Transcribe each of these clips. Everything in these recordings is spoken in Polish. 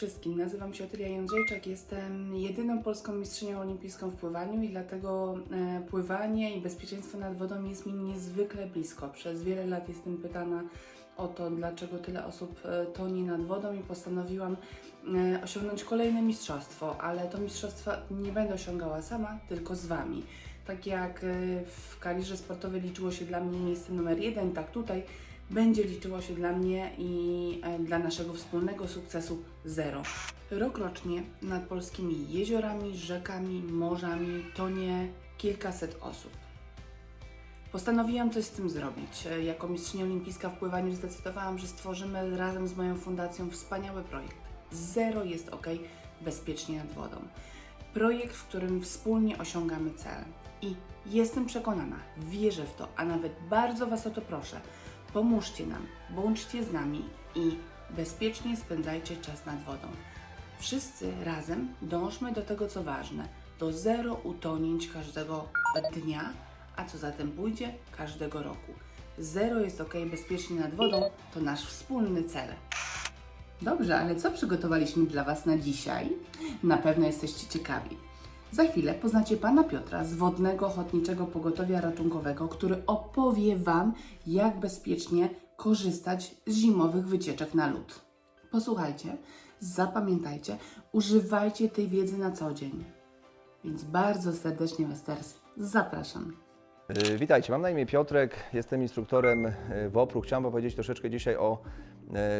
wszystkim, nazywam się Otylia Jędrzejczak, jestem jedyną polską mistrzynią olimpijską w pływaniu i dlatego e, pływanie i bezpieczeństwo nad wodą jest mi niezwykle blisko. Przez wiele lat jestem pytana o to, dlaczego tyle osób e, toni nad wodą i postanowiłam e, osiągnąć kolejne mistrzostwo, ale to mistrzostwo nie będę osiągała sama, tylko z Wami. Tak jak w karierze sportowej liczyło się dla mnie miejsce numer jeden, tak tutaj będzie liczyło się dla mnie i e, dla naszego wspólnego sukcesu zero. Rokrocznie nad polskimi jeziorami, rzekami, morzami tonie kilkaset osób. Postanowiłam coś z tym zrobić. E, Jako mistrzyni olimpijska w pływaniu zdecydowałam, że stworzymy razem z moją fundacją wspaniały projekt. Zero jest ok, bezpiecznie nad wodą. Projekt, w którym wspólnie osiągamy cel. I jestem przekonana, wierzę w to, a nawet bardzo Was o to proszę. Pomóżcie nam, bądźcie z nami i bezpiecznie spędzajcie czas nad wodą. Wszyscy razem dążmy do tego, co ważne, do zero utonięć każdego dnia, a co za tym pójdzie, każdego roku. Zero jest ok, bezpiecznie nad wodą to nasz wspólny cel. Dobrze, ale co przygotowaliśmy dla Was na dzisiaj? Na pewno jesteście ciekawi. Za chwilę poznacie pana Piotra z Wodnego Ochotniczego Pogotowia Ratunkowego, który opowie Wam, jak bezpiecznie korzystać z zimowych wycieczek na lód. Posłuchajcie, zapamiętajcie, używajcie tej wiedzy na co dzień. Więc bardzo serdecznie Was teraz zapraszam. Y, Witajcie, mam na imię Piotrek, jestem instruktorem y, WOPR-u. Chciałem powiedzieć troszeczkę dzisiaj o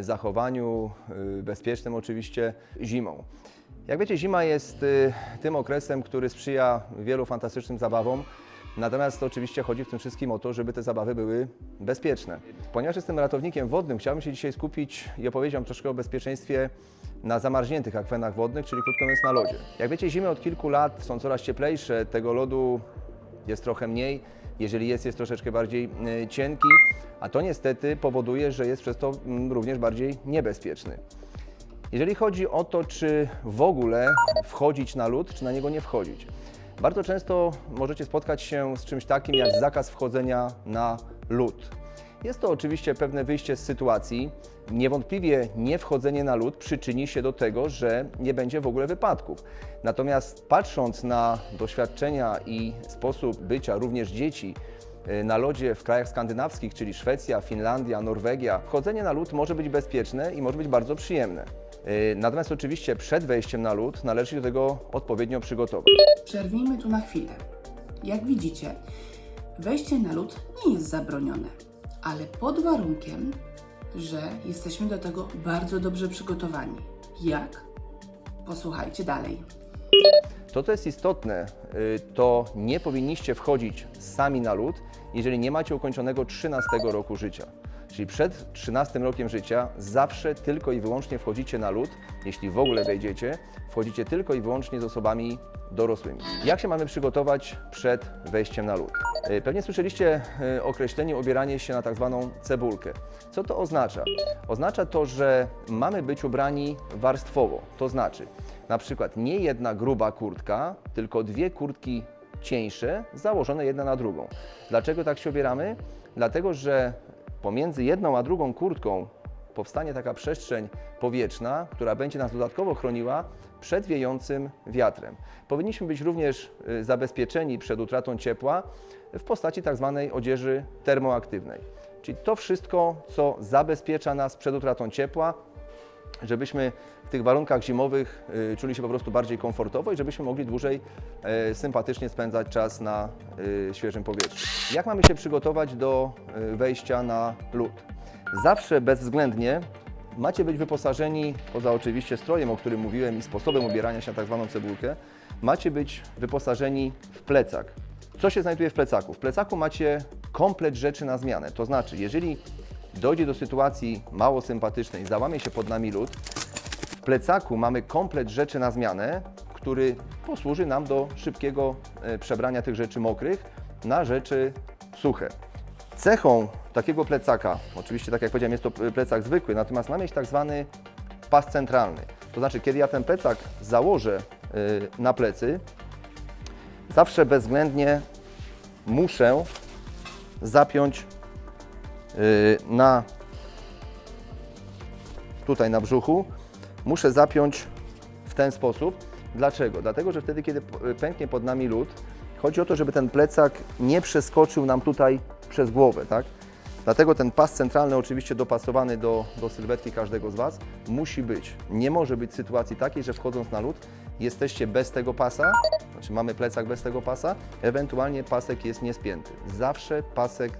y, zachowaniu bezpiecznym oczywiście zimą. Jak wiecie, zima jest y, tym okresem, który sprzyja wielu fantastycznym zabawom. Natomiast oczywiście chodzi w tym wszystkim o to, żeby te zabawy były bezpieczne. Ponieważ jestem ratownikiem wodnym, chciałbym się dzisiaj skupić i opowiedzieć Wam troszkę o bezpieczeństwie na zamarzniętych akwenach wodnych, czyli krótko mówiąc na lodzie. Jak wiecie, zimy od kilku lat są coraz cieplejsze, tego lodu jest trochę mniej, jeżeli jest, jest troszeczkę bardziej y, cienki, a to niestety powoduje, że jest przez to mm, również bardziej niebezpieczny. Jeżeli chodzi o to, czy w ogóle wchodzić na lód, czy na niego nie wchodzić. Bardzo często możecie spotkać się z czymś takim jak zakaz wchodzenia na lód. Jest to oczywiście pewne wyjście z sytuacji. Niewątpliwie nie wchodzenie na lód przyczyni się do tego, że nie będzie w ogóle wypadków. Natomiast patrząc na doświadczenia i sposób bycia również dzieci y, na lodzie w krajach skandynawskich, czyli Szwecja, Finlandia, Norwegia, wchodzenie na lód może być bezpieczne i może być bardzo przyjemne. Y, Natomiast oczywiście przed wejściem na lód należy się do tego odpowiednio przygotować. Przerwijmy tu na chwilę. Jak widzicie, wejście na lód nie jest zabronione, ale pod warunkiem, że jesteśmy do tego bardzo dobrze przygotowani. Jak? Posłuchajcie dalej. To, co jest istotne, y, to nie powinniście wchodzić sami na lód, jeżeli nie macie ukończonego 13 roku życia. Czyli przed 13 rokiem życia zawsze tylko i wyłącznie wchodzicie na lód, jeśli w ogóle wejdziecie, wchodzicie tylko i wyłącznie z osobami dorosłymi. Jak się mamy przygotować przed wejściem na lód? Y, Pewnie słyszeliście y, określenie ubieranie się na tak zwaną cebulkę. Co to oznacza? Oznacza to, że mamy być ubrani warstwowo, to znaczy na przykład nie jedna gruba kurtka, tylko dwie kurtki cieńsze, założone jedna na drugą. Dlaczego tak się ubieramy? Dlatego, że pomiędzy jedną a drugą kurtką powstanie taka przestrzeń powietrzna, która będzie nas dodatkowo chroniła przed wiejącym wiatrem. Powinniśmy być również y, zabezpieczeni przed utratą ciepła w postaci tak zwanej odzieży termoaktywnej. Czyli to wszystko, co zabezpiecza nas przed utratą ciepła, żebyśmy w tych warunkach zimowych y, czuli się po prostu bardziej komfortowo i żebyśmy mogli dłużej y, sympatycznie spędzać czas na y, świeżym powietrzu. Jak mamy się przygotować do y, wejścia na lód? Zawsze bezwzględnie macie być wyposażeni, poza oczywiście strojem, o którym mówiłem i sposobem ubierania się na tak zwaną cebulkę, macie być wyposażeni w plecak. Co się znajduje w plecaku? W plecaku macie komplet rzeczy na zmianę. To znaczy, jeżeli dojdzie do sytuacji mało sympatycznej, załamie się pod nami lód, w plecaku mamy komplet rzeczy na zmianę, który posłuży nam do szybkiego e, przebrania tych rzeczy mokrych na rzeczy suche. Cechą takiego plecaka, oczywiście tak jak powiedziałem, jest to plecak zwykły, natomiast ma mieć tak zwany pas centralny. To znaczy, kiedy ja ten plecak założę e, na plecy, zawsze bezwzględnie muszę zapiąć na tutaj na brzuchu, muszę zapiąć w ten sposób. Dlaczego? Dlatego, że wtedy, kiedy pęknie pod nami lód, chodzi o to, żeby ten plecak nie przeskoczył nam tutaj przez głowę, tak? Dlatego ten pas centralny, oczywiście dopasowany do, do sylwetki każdego z Was, musi być. Nie może być sytuacji takiej, że wchodząc na lód jesteście bez tego pasa, znaczy mamy plecak bez tego pasa, ewentualnie pasek jest niespięty. Zawsze pasek,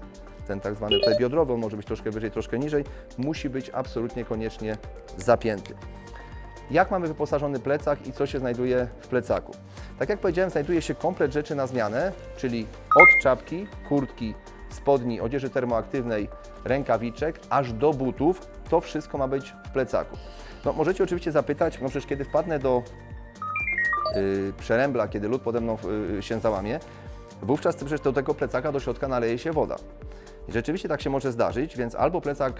ten tak zwany tutaj biodrowy, może być troszkę wyżej, troszkę niżej, musi być absolutnie koniecznie zapięty. Jak mamy wyposażony plecak i co się znajduje w plecaku? Tak jak powiedziałem, znajduje się komplet rzeczy na zmianę, czyli od czapki, kurtki, spodni, odzieży termoaktywnej, rękawiczek, aż do butów. To wszystko ma być w plecaku. No, możecie oczywiście zapytać, no przecież kiedy wpadnę do yy, przerębla, kiedy lód pode mną yy, się załamie, wówczas przecież do tego plecaka do środka naleje się woda. Rzeczywiście tak się może zdarzyć, więc albo plecak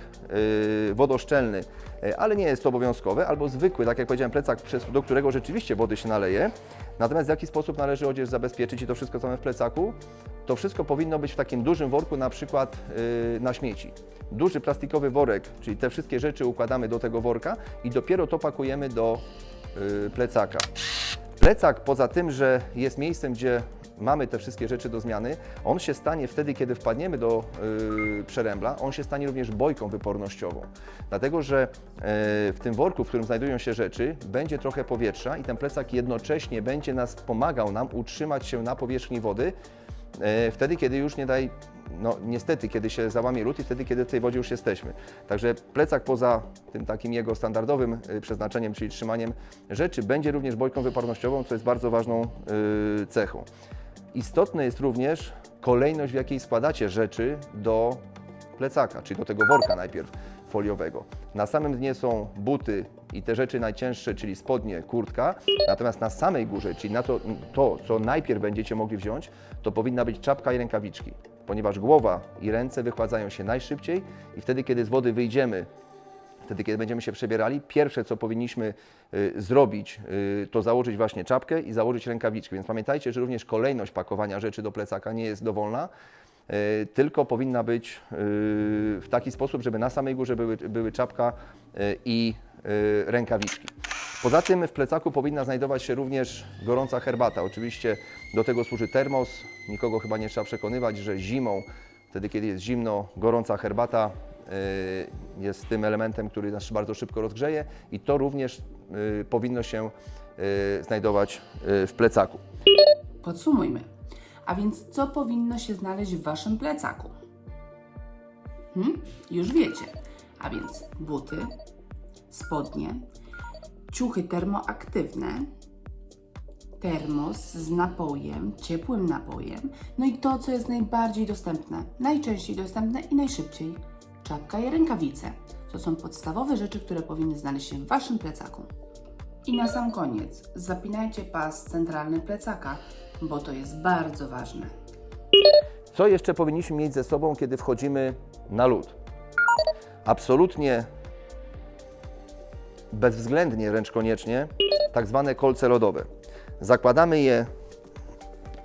yy, wodoszczelny, yy, ale nie jest to obowiązkowe, albo zwykły, tak jak powiedziałem, plecak, do którego rzeczywiście wody się naleje. Natomiast w jaki sposób należy odzież zabezpieczyć i to wszystko, co mamy w plecaku? To wszystko powinno być w takim dużym worku, na przykład yy, na śmieci. Duży plastikowy worek, czyli te wszystkie rzeczy układamy do tego worka i dopiero to pakujemy do plecaka. Plecak poza tym, że jest miejscem, gdzie mamy te wszystkie rzeczy do zmiany, on się stanie wtedy, kiedy wpadniemy do yy, przerębla, on się stanie również bojką wypornościową. Dlatego, że yy, w tym worku, w którym znajdują się rzeczy, będzie trochę powietrza i ten plecak jednocześnie będzie nas pomagał nam utrzymać się na powierzchni wody, yy, wtedy, kiedy już nie daj, no niestety, kiedy się załamie lód i wtedy, kiedy w tej wodzie już jesteśmy. Także plecak poza tym takim jego standardowym y, przeznaczeniem, czyli trzymaniem rzeczy, będzie również bojką wypornościową, co jest bardzo ważną y, cechą. Istotne jest również kolejność, w jakiej składacie rzeczy do plecaka, czyli do tego worka najpierw foliowego. Na samym dnie są buty i te rzeczy najcięższe, czyli spodnie, kurtka, natomiast na samej górze, czyli na to, to, co najpierw będziecie mogli wziąć, to powinna być czapka i rękawiczki, ponieważ głowa i ręce wychładzają się najszybciej i wtedy, kiedy z wody wyjdziemy, wtedy, kiedy będziemy się przebierali, pierwsze, co powinniśmy y, zrobić, y, to założyć właśnie czapkę i założyć rękawiczki. Więc pamiętajcie, że również kolejność pakowania rzeczy do plecaka nie jest dowolna, y, tylko powinna być y, w taki sposób, żeby na samej górze były, były czapka y, i y, rękawiczki. Poza tym w plecaku powinna znajdować się również gorąca herbata. Oczywiście do tego służy termos. Nikogo chyba nie trzeba przekonywać, że zimą, wtedy kiedy jest zimno, gorąca herbata y, jest tym elementem, który nas bardzo szybko rozgrzeje i to również y, powinno się y, znajdować w plecaku. Podsumujmy. A więc co powinno się znaleźć w Waszym plecaku? Hmm? Już wiecie. A więc buty, spodnie, ciuchy termoaktywne, termos z napojem, ciepłym napojem, no i to, co jest najbardziej dostępne, najczęściej dostępne i najszybciej czapka i rękawice. To są podstawowe rzeczy, które powinny znaleźć się w Waszym plecaku. I na sam koniec, zapinajcie pas centralny plecaka, bo to jest bardzo ważne. Co jeszcze powinniśmy mieć ze sobą, kiedy wchodzimy na lód? Absolutnie bezwzględnie, wręcz koniecznie, tak zwane kolce lodowe. Zakładamy je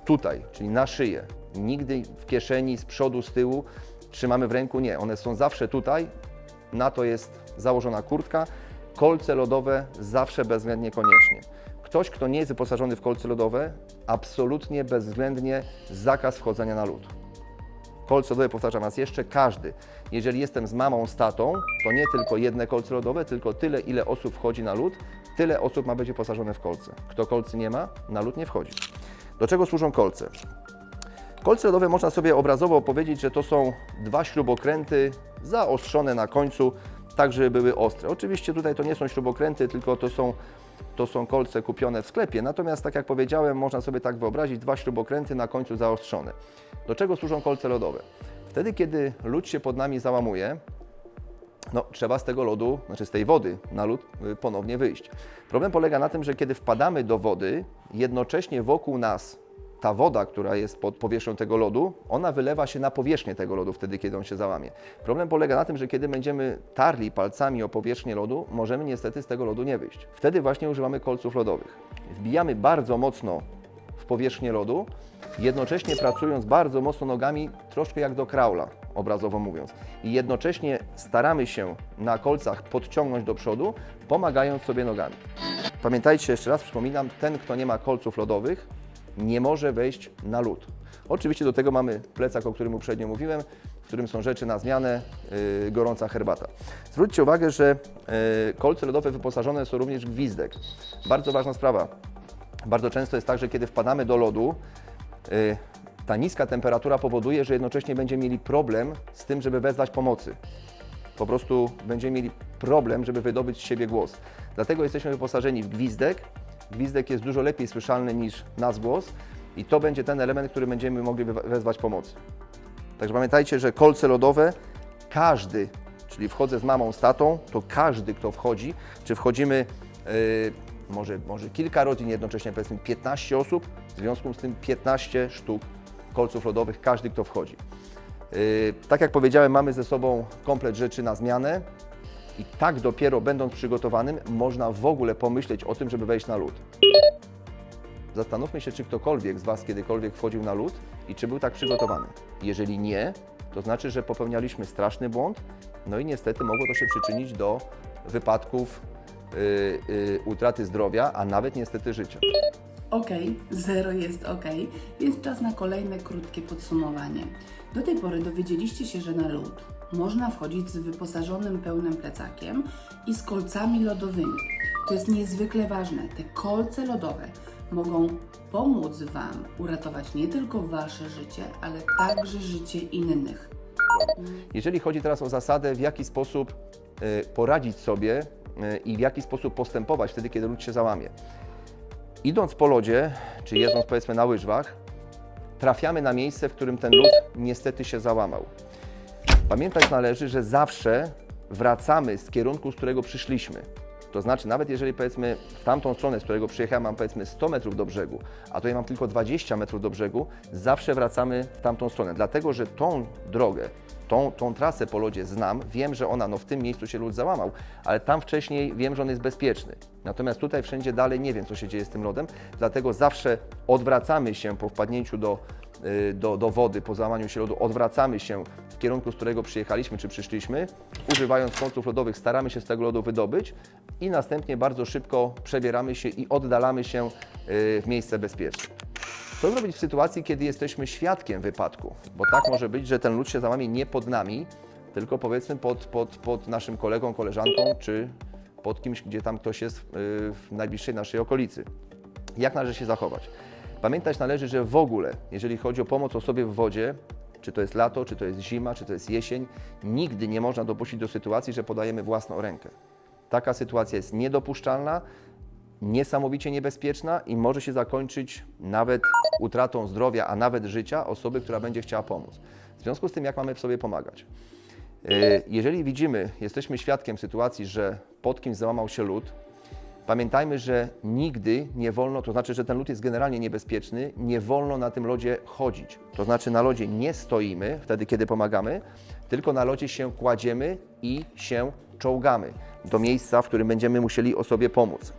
tutaj, czyli na szyję. Nigdy w kieszeni, z przodu, z tyłu. Trzymamy w ręku, nie. One są zawsze tutaj. Na to jest założona kurtka. Kolce lodowe zawsze bezwzględnie koniecznie. Ktoś, kto nie jest wyposażony w kolce lodowe, absolutnie bezwzględnie zakaz wchodzenia na lód. Kolce lodowe, powtarzam raz jeszcze, każdy. Jeżeli jestem z mamą, z tatą, to nie tylko jedne kolce lodowe, tylko tyle, ile osób wchodzi na lód, tyle osób ma być wyposażone w kolce. Kto kolcy nie ma, na lód nie wchodzi. Do czego służą kolce? Kolce lodowe można sobie obrazowo powiedzieć, że to są dwa śrubokręty zaostrzone na końcu, tak żeby były ostre. Oczywiście tutaj to nie są śrubokręty, tylko to są, to są kolce kupione w sklepie. Natomiast tak jak powiedziałem, można sobie tak wyobrazić dwa śrubokręty na końcu zaostrzone. Do czego służą kolce lodowe? Wtedy, kiedy lód się pod nami załamuje, no, trzeba z tego lodu, znaczy z tej wody na lód y, ponownie wyjść. Problem polega na tym, że kiedy wpadamy do wody, jednocześnie wokół nas ta woda, która jest pod powierzchnią tego lodu, ona wylewa się na powierzchnię tego lodu wtedy, kiedy on się załamie. Problem polega na tym, że kiedy będziemy tarli palcami o powierzchnię lodu, możemy niestety z tego lodu nie wyjść. Wtedy właśnie używamy kolców lodowych. Wbijamy bardzo mocno w powierzchnię lodu, jednocześnie pracując bardzo mocno nogami, troszkę jak do kraula, obrazowo mówiąc. I jednocześnie staramy się na kolcach podciągnąć do przodu, pomagając sobie nogami. Pamiętajcie jeszcze raz, przypominam, ten, kto nie ma kolców lodowych, nie może wejść na lód. Oczywiście do tego mamy plecak, o którym uprzednio mówiłem, w którym są rzeczy na zmianę, yy, gorąca herbata. Zwróćcie uwagę, że yy, kolce lodowe wyposażone są również w gwizdek. Bardzo ważna sprawa. Bardzo często jest tak, że kiedy wpadamy do lodu, yy, ta niska temperatura powoduje, że jednocześnie będziemy mieli problem z tym, żeby wezwać pomocy. Po prostu będziemy mieli problem, żeby wydobyć z siebie głos. Dlatego jesteśmy wyposażeni w gwizdek. Gwizdek jest dużo lepiej słyszalny niż nasz głos i to będzie ten element, który będziemy mogli wezwać pomocy. Także pamiętajcie, że kolce lodowe, każdy, czyli wchodzę z mamą, z tatą, to każdy, kto wchodzi, czy wchodzimy yy, może, może kilka rodzin jednocześnie, powiedzmy 15 osób, w związku z tym 15 sztuk kolców lodowych, każdy, kto wchodzi. Yy, tak jak powiedziałem, mamy ze sobą komplet rzeczy na zmianę i tak dopiero będąc przygotowanym, można w ogóle pomyśleć o tym, żeby wejść na lód. Zastanówmy się, czy ktokolwiek z Was kiedykolwiek wchodził na lód i czy był tak przygotowany. Jeżeli nie, to znaczy, że popełnialiśmy straszny błąd, no i niestety mogło to się przyczynić do wypadków, yy, yy, utraty zdrowia, a nawet niestety życia. Ok, zero jest ok, więc czas na kolejne krótkie podsumowanie. Do tej pory dowiedzieliście się, że na lód można wchodzić z wyposażonym pełnym plecakiem i z kolcami lodowymi. To jest niezwykle ważne. Te kolce lodowe mogą pomóc Wam uratować nie tylko Wasze życie, ale także życie innych. Jeżeli chodzi teraz o zasadę, w jaki sposób y, poradzić sobie y, i w jaki sposób postępować wtedy, kiedy lód się załamie. Idąc po lodzie, czy jedząc powiedzmy na łyżwach, trafiamy na miejsce, w którym ten lód niestety się załamał. Pamiętać należy, że zawsze wracamy z kierunku, z którego przyszliśmy. To znaczy, nawet jeżeli powiedzmy w tamtą stronę, z którego przyjechałem, mam powiedzmy 100 metrów do brzegu, a tutaj mam tylko 20 metrów do brzegu, zawsze wracamy w tamtą stronę. Dlatego, że tą drogę, tą, tą trasę po lodzie znam, wiem, że ona no, w tym miejscu się lód załamał, ale tam wcześniej wiem, że on jest bezpieczny. Natomiast tutaj wszędzie dalej nie wiem, co się dzieje z tym lodem, dlatego zawsze odwracamy się po wpadnięciu do, do, do wody, po załamaniu się lodu, odwracamy się w kierunku, z którego przyjechaliśmy czy przyszliśmy, używając końców lodowych staramy się z tego lodu wydobyć i następnie bardzo szybko przebieramy się i oddalamy się y, w miejsce bezpieczne. Co zrobić w sytuacji, kiedy jesteśmy świadkiem wypadku? Bo tak może być, że ten lód się załamie nie pod nami, tylko powiedzmy pod, pod, pod naszym kolegą, koleżanką, czy pod kimś, gdzie tam ktoś jest y, w najbliższej naszej okolicy. Jak należy się zachować? Pamiętać należy, że w ogóle, jeżeli chodzi o pomoc osobie w wodzie, czy to jest lato, czy to jest zima, czy to jest jesień, nigdy nie można dopuścić do sytuacji, że podajemy własną rękę. Taka sytuacja jest niedopuszczalna, niesamowicie niebezpieczna i może się zakończyć nawet utratą zdrowia, a nawet życia osoby, która będzie chciała pomóc. W związku z tym, jak mamy sobie pomagać? Yy, Jeżeli widzimy, jesteśmy świadkiem sytuacji, że pod kimś załamał się lód, pamiętajmy, że nigdy nie wolno, to znaczy, że ten lód jest generalnie niebezpieczny, nie wolno na tym lodzie chodzić. To znaczy, na lodzie nie stoimy wtedy, kiedy pomagamy, tylko na lodzie się kładziemy i się czołgamy do miejsca, w którym będziemy musieli osobie pomóc.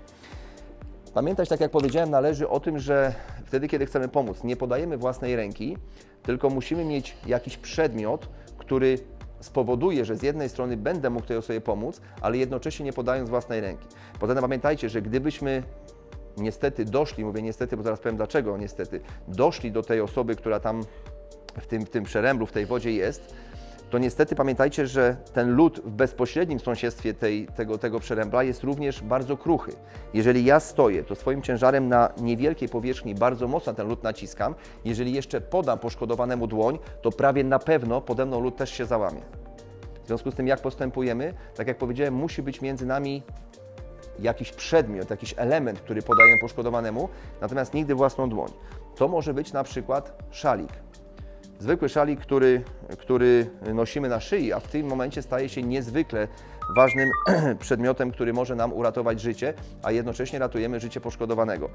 Pamiętać, tak jak powiedziałem, należy o tym, że wtedy, kiedy chcemy pomóc, nie podajemy własnej ręki, tylko musimy mieć jakiś przedmiot, który spowoduje, że z jednej strony będę mógł tej osobie pomóc, ale jednocześnie nie podając własnej ręki. Poza tym pamiętajcie, że gdybyśmy niestety doszli, mówię niestety, bo zaraz powiem dlaczego niestety, doszli do tej osoby, która tam w tym, w tym przeręblu, w tej wodzie jest, to niestety pamiętajcie, że ten lód w bezpośrednim sąsiedztwie tej, tego, tego przerębla jest również bardzo kruchy. Jeżeli ja stoję, to swoim ciężarem na niewielkiej powierzchni bardzo mocno ten lód naciskam. Jeżeli jeszcze podam poszkodowanemu dłoń, to prawie na pewno pode mną lód też się załamie. W związku z tym, jak postępujemy, tak jak powiedziałem, musi być między nami jakiś przedmiot, jakiś element, który podaję poszkodowanemu, natomiast nigdy własną dłoń. To może być na przykład szalik. Zwykły szalik, który, który nosimy na szyi, a w tym momencie staje się niezwykle ważnym przedmiotem, który może nam uratować życie, a jednocześnie ratujemy życie poszkodowanego.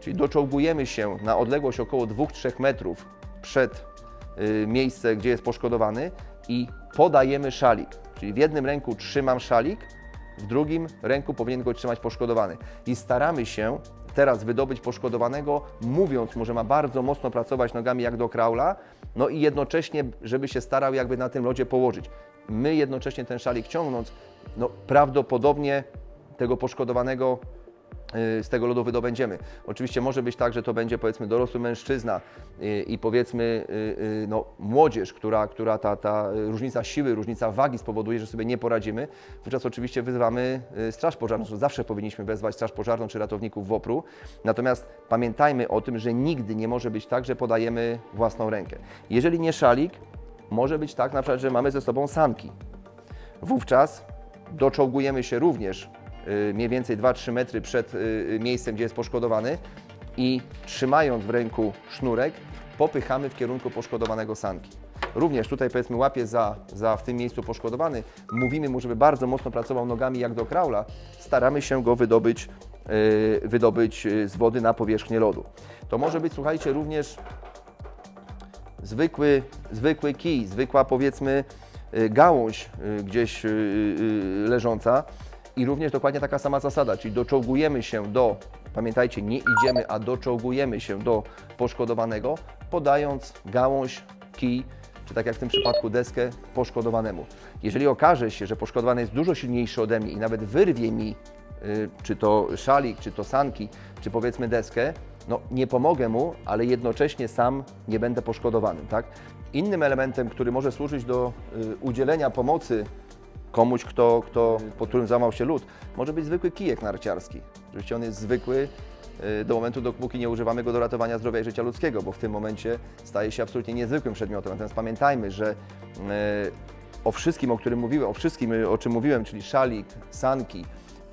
Czyli doczołgujemy się na odległość około 2-3 metrów przed y, miejsce, gdzie jest poszkodowany i podajemy szalik. Czyli w jednym ręku trzymam szalik, w drugim ręku powinien go trzymać poszkodowany. I staramy się teraz wydobyć poszkodowanego, mówiąc mu, że ma bardzo mocno pracować nogami jak do kraula, no i jednocześnie, żeby się starał jakby na tym lodzie położyć. My jednocześnie ten szalik ciągnąc, no prawdopodobnie tego poszkodowanego z tego lodu wydobędziemy. Oczywiście może być tak, że to będzie powiedzmy dorosły mężczyzna y, i powiedzmy y, y, no, młodzież, która, która ta, ta różnica siły, różnica wagi spowoduje, że sobie nie poradzimy. Wówczas oczywiście wyzywamy y, straż pożarną. Zawsze powinniśmy wezwać straż pożarną czy ratowników WOPR-u. Natomiast pamiętajmy o tym, że nigdy nie może być tak, że podajemy własną rękę. Jeżeli nie szalik, może być tak na przykład, że mamy ze sobą sanki. Wówczas doczołgujemy się również y, mniej więcej 2-3 metry przed y, miejscem, gdzie jest poszkodowany i trzymając w ręku sznurek, popychamy w kierunku poszkodowanego sanki. Również tutaj powiedzmy łapie za, za w tym miejscu poszkodowany, mówimy mu, żeby bardzo mocno pracował nogami jak do kraula, staramy się go wydobyć, y, wydobyć y, z wody na powierzchnię lodu. To może być, słuchajcie, również zwykły, zwykły kij, zwykła powiedzmy y, gałąź y, gdzieś y, y, leżąca i również dokładnie taka sama zasada, czyli doczołgujemy się do, pamiętajcie, nie idziemy, a doczołgujemy się do poszkodowanego, podając gałąź, kij, czy tak jak w tym przypadku deskę poszkodowanemu. Jeżeli okaże się, że poszkodowany jest dużo silniejszy ode mnie i nawet wyrwie mi y, czy to szalik, czy to sanki, czy powiedzmy deskę, no nie pomogę mu, ale jednocześnie sam nie będę poszkodowanym, tak? Innym elementem, który może służyć do y, udzielenia pomocy komuś, kto, kto, pod którym załamał się lód, może być zwykły kijek narciarski. Oczywiście on jest zwykły y, do momentu, dopóki nie używamy go do ratowania zdrowia i życia ludzkiego, bo w tym momencie staje się absolutnie niezwykłym przedmiotem. Natomiast pamiętajmy, że y, o wszystkim, o którym mówiłem, o wszystkim, o czym mówiłem, czyli szalik, sanki,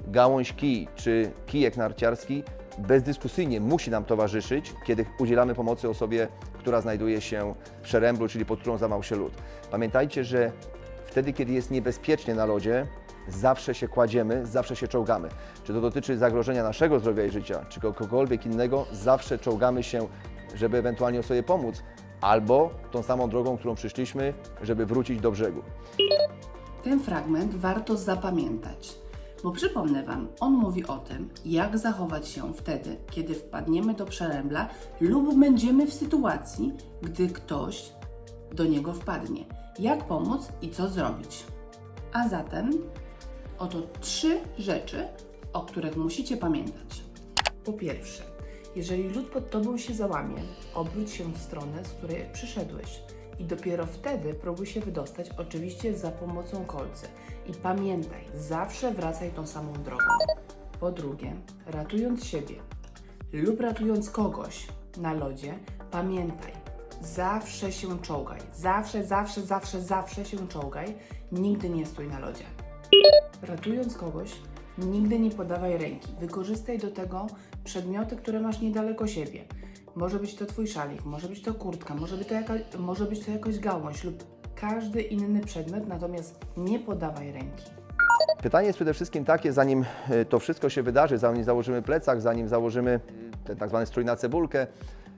gałąź kij czy kijek narciarski, bezdyskusyjnie musi nam towarzyszyć, kiedy udzielamy pomocy osobie, która znajduje się w przeręblu, czyli pod którą zamał się lód. Pamiętajcie, że wtedy, kiedy jest niebezpiecznie na lodzie, zawsze się kładziemy, zawsze się czołgamy. Czy to dotyczy zagrożenia naszego zdrowia i życia, czy kogokolwiek innego, zawsze czołgamy się, żeby ewentualnie sobie pomóc, albo tą samą drogą, którą przyszliśmy, żeby wrócić do brzegu. Ten fragment warto zapamiętać, bo przypomnę Wam, on mówi o tym, jak zachować się wtedy, kiedy wpadniemy do przerębla lub będziemy w sytuacji, gdy ktoś do niego wpadnie. Jak pomóc i co zrobić. A zatem oto trzy rzeczy, o których musicie pamiętać. Po pierwsze, jeżeli lód pod tobą się załamie, obróć się w stronę, z której przyszedłeś. I dopiero wtedy próbuj się wydostać, oczywiście za pomocą kolcy. I pamiętaj, zawsze wracaj tą samą drogą. Po drugie, ratując siebie lub ratując kogoś na lodzie, pamiętaj, zawsze się czołgaj. Zawsze, zawsze, zawsze, zawsze się czołgaj. Nigdy nie stój na lodzie. Ratując kogoś, nigdy nie podawaj ręki. Wykorzystaj do tego przedmioty, które masz niedaleko siebie. Może być to Twój szalik, może być to kurtka, może być to, jaka, może być to jakaś gałąź lub każdy inny przedmiot, natomiast nie podawaj ręki. Pytanie jest przede wszystkim takie, zanim e, to wszystko się wydarzy, zanim założymy plecak, zanim założymy e, ten tak zwany strój na cebulkę,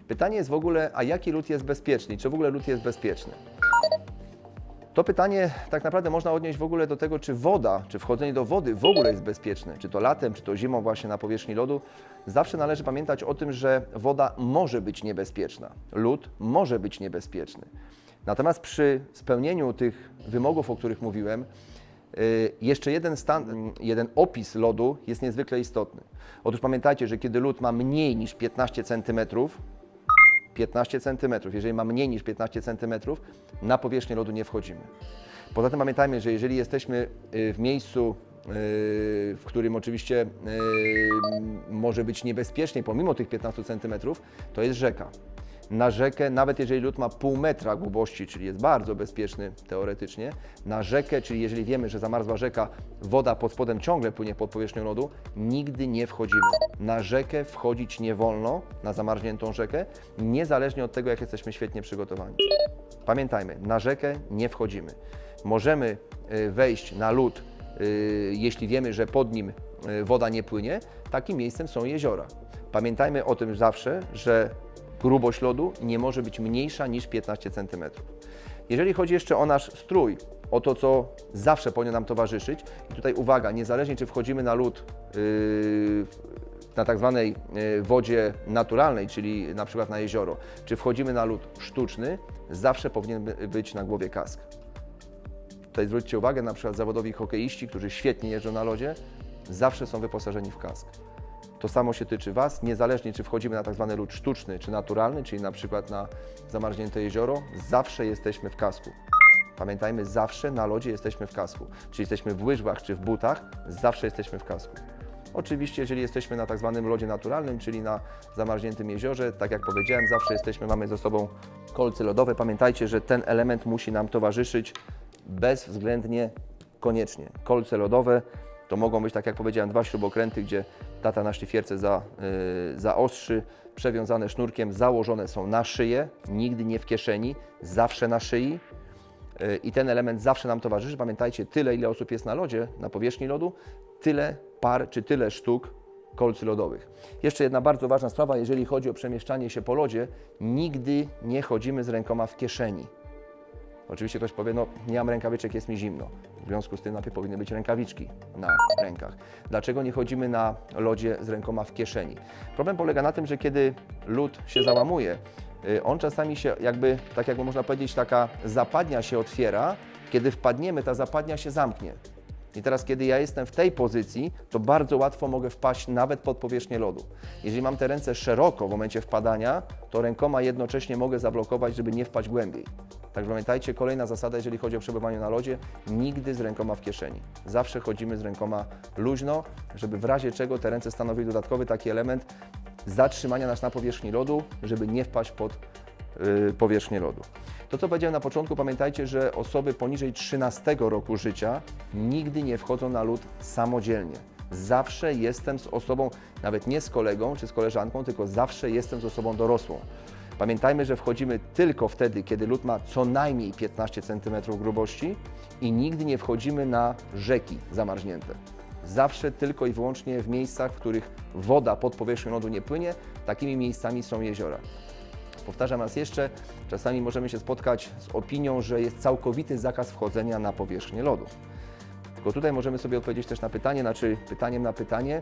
pytanie jest w ogóle, a jaki lód jest bezpieczny? Czy w ogóle lód jest bezpieczny? To pytanie tak naprawdę można odnieść w ogóle do tego, czy woda, czy wchodzenie do wody w ogóle jest bezpieczne, czy to latem, czy to zimą właśnie na powierzchni lodu. Zawsze należy pamiętać o tym, że woda może być niebezpieczna, lód może być niebezpieczny. Natomiast przy spełnieniu tych wymogów, o których mówiłem, y, jeszcze jeden, stan, jeden opis lodu jest niezwykle istotny. Otóż pamiętajcie, że kiedy lód ma mniej niż 15 cm, 15 cm. Jeżeli ma mniej niż 15 cm, na powierzchnię lodu nie wchodzimy. Poza tym pamiętajmy, że jeżeli jesteśmy y, w miejscu, y, w którym oczywiście y, może być niebezpiecznie pomimo tych 15 cm, to jest rzeka. Na rzekę, nawet jeżeli lód ma pół metra głubości, czyli jest bardzo bezpieczny teoretycznie, na rzekę, czyli jeżeli wiemy, że zamarzła rzeka, woda pod spodem ciągle płynie pod powierzchnią lodu, nigdy nie wchodzimy. Na rzekę wchodzić nie wolno, na zamarzniętą rzekę, niezależnie od tego, jak jesteśmy świetnie przygotowani. Pamiętajmy, na rzekę nie wchodzimy. Możemy y, wejść na lód, y, jeśli wiemy, że pod nim y, woda nie płynie. Takim miejscem są jeziora. Pamiętajmy o tym zawsze, że grubość lodu nie może być mniejsza niż 15 cm. Jeżeli chodzi jeszcze o nasz strój, o to, co zawsze powinno nam towarzyszyć. I tutaj uwaga, niezależnie czy wchodzimy na lód yy, na tak zwanej yy, wodzie naturalnej, czyli na przykład na jezioro, czy wchodzimy na lód sztuczny, zawsze powinien by- być na głowie kask. Tutaj zwróćcie uwagę, na przykład zawodowi hokeiści, którzy świetnie jeżdżą na lodzie, zawsze są wyposażeni w kask. To samo się tyczy Was, niezależnie czy wchodzimy na tak zwany lód sztuczny czy naturalny, czyli na przykład na zamarznięte jezioro, zawsze jesteśmy w kasku. Pamiętajmy, zawsze na lodzie jesteśmy w kasku. Czy jesteśmy w łyżwach, czy w butach, zawsze jesteśmy w kasku. Oczywiście, jeżeli jesteśmy na tak zwanym lodzie naturalnym, czyli na zamarzniętym jeziorze, tak jak powiedziałem, zawsze jesteśmy, mamy ze sobą kolce lodowe. Pamiętajcie, że ten element musi nam towarzyszyć bezwzględnie koniecznie. Kolce lodowe to mogą być, tak jak powiedziałem, dwa śrubokręty, gdzie tata na szlifierce za, yy, zaostrzy, przewiązane sznurkiem, założone są na szyję, nigdy nie w kieszeni, zawsze na szyi. Yy, I ten element zawsze nam towarzyszy. Pamiętajcie, tyle ile osób jest na lodzie, na powierzchni lodu, tyle par czy tyle sztuk kolcy lodowych. Jeszcze jedna bardzo ważna sprawa, jeżeli chodzi o przemieszczanie się po lodzie, nigdy nie chodzimy z rękoma w kieszeni. Oczywiście ktoś powie, no nie mam rękawiczek, jest mi zimno. W związku z tym najpierw powinny być rękawiczki na rękach. Dlaczego nie chodzimy na lodzie z rękoma w kieszeni? Problem polega na tym, że kiedy lód się załamuje, y, on czasami się jakby, tak jakby można powiedzieć, taka zapadnia się otwiera. Kiedy wpadniemy, ta zapadnia się zamknie. I teraz, kiedy ja jestem w tej pozycji, to bardzo łatwo mogę wpaść nawet pod powierzchnię lodu. Jeżeli mam te ręce szeroko w momencie wpadania, to rękoma jednocześnie mogę zablokować, żeby nie wpaść głębiej. Także pamiętajcie, kolejna zasada, jeżeli chodzi o przebywanie na lodzie, nigdy z rękoma w kieszeni. Zawsze chodzimy z rękoma luźno, żeby w razie czego te ręce stanowiły dodatkowy taki element zatrzymania nas na powierzchni lodu, żeby nie wpaść pod y, powierzchnię lodu. To, co powiedziałem na początku, pamiętajcie, że osoby poniżej 13 roku życia nigdy nie wchodzą na lód samodzielnie. Zawsze jestem z osobą, nawet nie z kolegą czy z koleżanką, tylko zawsze jestem z osobą dorosłą. Pamiętajmy, że wchodzimy tylko wtedy, kiedy lód ma co najmniej 15 cm grubości i nigdy nie wchodzimy na rzeki zamarznięte. Zawsze tylko i wyłącznie w miejscach, w których woda pod powierzchnią lodu nie płynie, takimi miejscami są jeziora. Powtarzam raz jeszcze, czasami możemy się spotkać z opinią, że jest całkowity zakaz wchodzenia na powierzchnię lodu. Tylko tutaj możemy sobie odpowiedzieć też na pytanie, znaczy pytaniem na pytanie,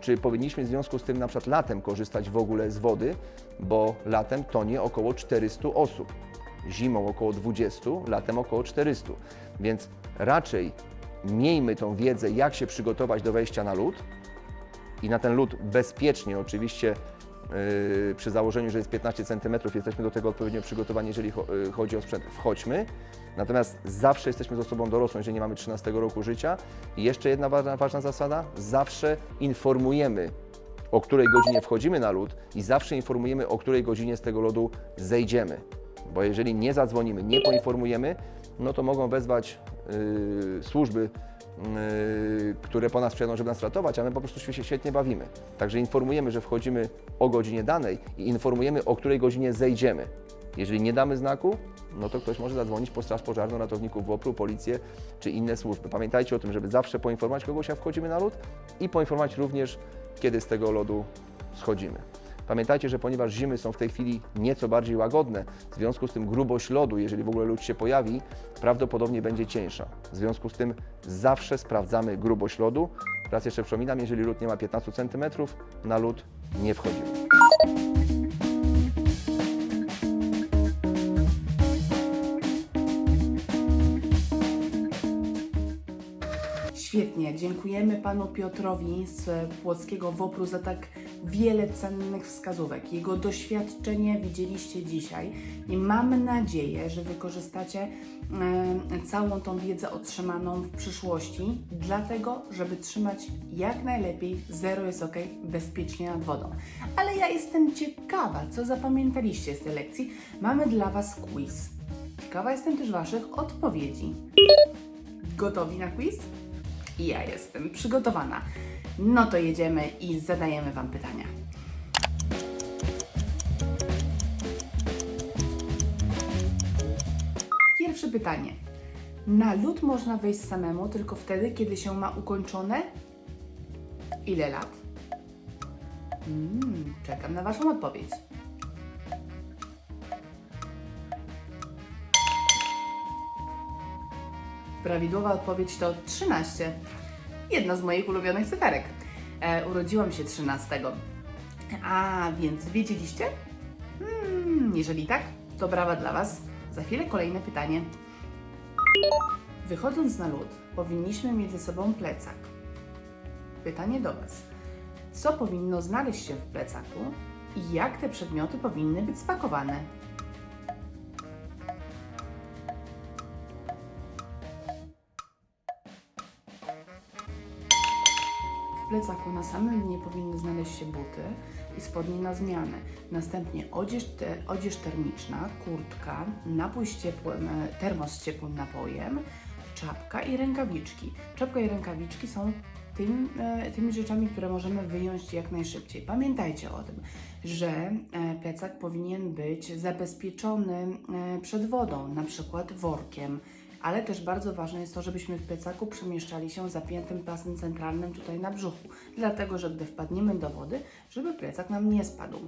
czy powinniśmy w związku z tym na przykład latem korzystać w ogóle z wody, bo latem tonie około 400 osób, zimą około 20, latem około 400. Więc raczej miejmy tą wiedzę, jak się przygotować do wejścia na lód, i na ten lód bezpiecznie, oczywiście yy, przy założeniu, że jest 15 cm, jesteśmy do tego odpowiednio przygotowani, jeżeli yy, chodzi o sprzęt, wchodźmy. Natomiast zawsze jesteśmy z osobą dorosłą, jeżeli nie mamy 13 roku życia. I jeszcze jedna ważna, ważna zasada, zawsze informujemy, o której godzinie wchodzimy na lód i zawsze informujemy, o której godzinie z tego lodu zejdziemy. Bo jeżeli nie zadzwonimy, nie poinformujemy, no to mogą wezwać yy, służby yy, które po nas przyjadą, żeby nas ratować, a my po prostu się świetnie bawimy. Także informujemy, że wchodzimy o godzinie danej i informujemy, o której godzinie zejdziemy. Jeżeli nie damy znaku, no to ktoś może zadzwonić po straż pożarną, ratowników WOPR-u, policję czy inne służby. Pamiętajcie o tym, żeby zawsze poinformować kogoś, jak wchodzimy na lód i poinformować również, kiedy z tego lodu schodzimy. Pamiętajcie, że ponieważ zimy są w tej chwili nieco bardziej łagodne, w związku z tym grubość lodu, jeżeli w ogóle lód się pojawi, prawdopodobnie będzie cieńsza. W związku z tym zawsze sprawdzamy grubość lodu. Raz jeszcze przypominam, jeżeli lód nie ma 15 cm, na lód nie wchodzimy. Świetnie, dziękujemy panu Piotrowi z Płockiego WOPR-u za tak wiele cennych wskazówek. Jego doświadczenie widzieliście dzisiaj i mamy nadzieję, że wykorzystacie e, całą tą wiedzę otrzymaną w przyszłości, dlatego, żeby trzymać jak najlepiej zero jest ok, bezpiecznie nad wodą. Ale ja jestem ciekawa, co zapamiętaliście z tej lekcji. Mamy dla Was quiz. Ciekawa jestem też Waszych odpowiedzi. Gotowi na quiz? I ja jestem przygotowana. No to jedziemy i zadajemy Wam pytania. Pierwsze pytanie. Na lód można wejść samemu tylko wtedy, kiedy się ma ukończone ile lat? Mm, czekam na Waszą odpowiedź. Prawidłowa odpowiedź to 13. Jedna z moich ulubionych cyferek. E, urodziłam się 13. A więc wiedzieliście? Hmm, jeżeli tak, to brawa dla Was. Za chwilę kolejne pytanie. Wychodząc na lód, powinniśmy mieć ze sobą plecak. Pytanie do Was. Co powinno znaleźć się w plecaku i jak te przedmioty powinny być spakowane? Plecaku na samym dnie powinny znaleźć się buty i spodnie na zmianę. Następnie odzież, te, odzież termiczna, kurtka, napój z ciepłym, e, termos z ciepłym napojem, czapka i rękawiczki. Czapka i rękawiczki są tym, e, tymi rzeczami, które możemy wyjąć jak najszybciej. Pamiętajcie o tym, że e, plecak powinien być zabezpieczony przed wodą, na przykład workiem. Ale też bardzo ważne jest to, żebyśmy w plecaku przemieszczali się zapiętym pasem centralnym tutaj na brzuchu, dlatego że gdy wpadniemy do wody, żeby plecak nam nie spadł.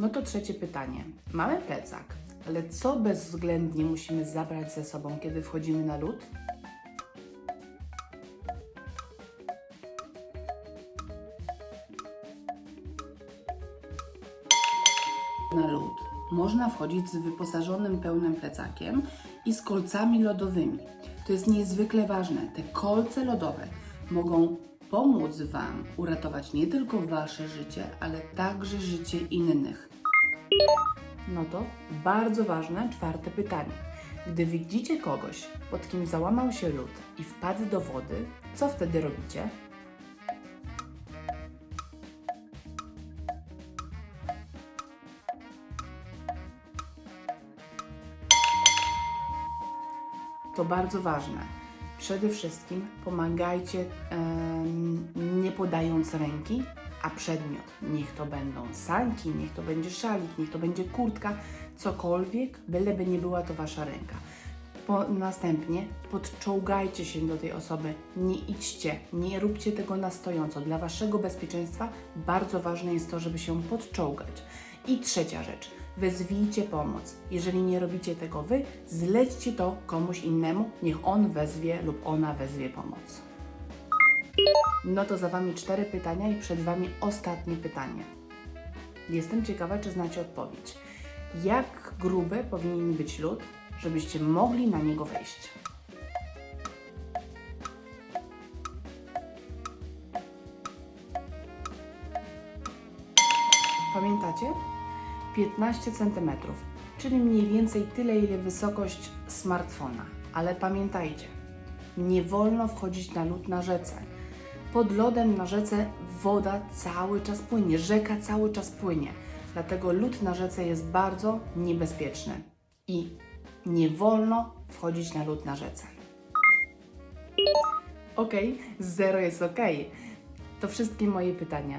No to trzecie pytanie. Mamy plecak, ale co bezwzględnie musimy zabrać ze sobą, kiedy wchodzimy na lód? Na lód można wchodzić z wyposażonym pełnym plecakiem i z kolcami lodowymi. To jest niezwykle ważne. Te kolce lodowe mogą pomóc Wam uratować nie tylko Wasze życie, ale także życie innych. No to bardzo ważne czwarte pytanie. Gdy widzicie kogoś, pod kim załamał się lód i wpadł do wody, co wtedy robicie? To bardzo ważne. Przede wszystkim pomagajcie nie podając ręki, a przedmiot. Niech to będą sanki, niech to będzie szalik, niech to będzie kurtka, cokolwiek, byleby nie była to wasza ręka. Po, następnie podczołgajcie się do tej osoby, nie idźcie, nie róbcie tego na stojąco. Dla waszego bezpieczeństwa bardzo ważne jest to, żeby się podczołgać. I trzecia rzecz, wezwijcie pomoc. Jeżeli nie robicie tego wy, zlećcie to komuś innemu, niech on wezwie lub ona wezwie pomoc. No to za Wami cztery pytania i przed Wami ostatnie pytanie. Jestem ciekawa, czy znacie odpowiedź. Jak gruby powinien być lód, żebyście mogli na niego wejść? Pamiętacie? 15 cm, czyli mniej więcej tyle, ile wysokość smartfona. Ale pamiętajcie, nie wolno wchodzić na lód na rzece. Pod lodem na rzece woda cały czas płynie, rzeka cały czas płynie. Dlatego lód na rzece jest bardzo niebezpieczny i nie wolno wchodzić na lód na rzece. Ok, zero jest ok. To wszystkie moje pytania.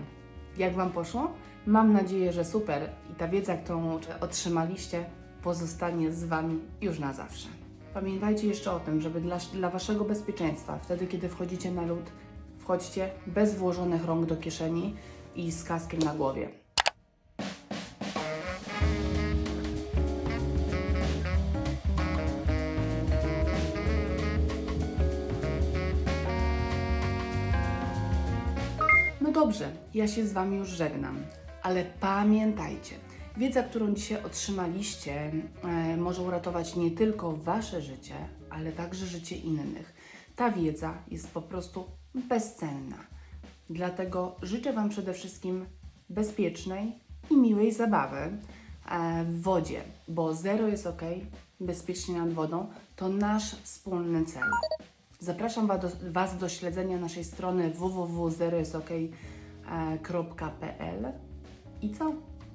Jak Wam poszło? Mam nadzieję, że super i ta wiedza, którą otrzymaliście, pozostanie z Wami już na zawsze. Pamiętajcie jeszcze o tym, żeby dla, dla Waszego bezpieczeństwa, wtedy kiedy wchodzicie na lód, wchodźcie bez włożonych rąk do kieszeni i z kaskiem na głowie. No dobrze, ja się z Wami już żegnam, ale pamiętajcie, wiedza, którą dzisiaj otrzymaliście, e, może uratować nie tylko Wasze życie, ale także życie innych. Ta wiedza jest po prostu bezcenna. Dlatego życzę Wam przede wszystkim bezpiecznej i miłej zabawy e, w wodzie, bo zero jest ok, bezpiecznie nad wodą to nasz wspólny cel. Zapraszam Was do, śledzenia naszej strony www.zerojesok.pl i co?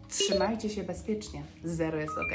Trzymajcie się bezpiecznie. Zero jest ok.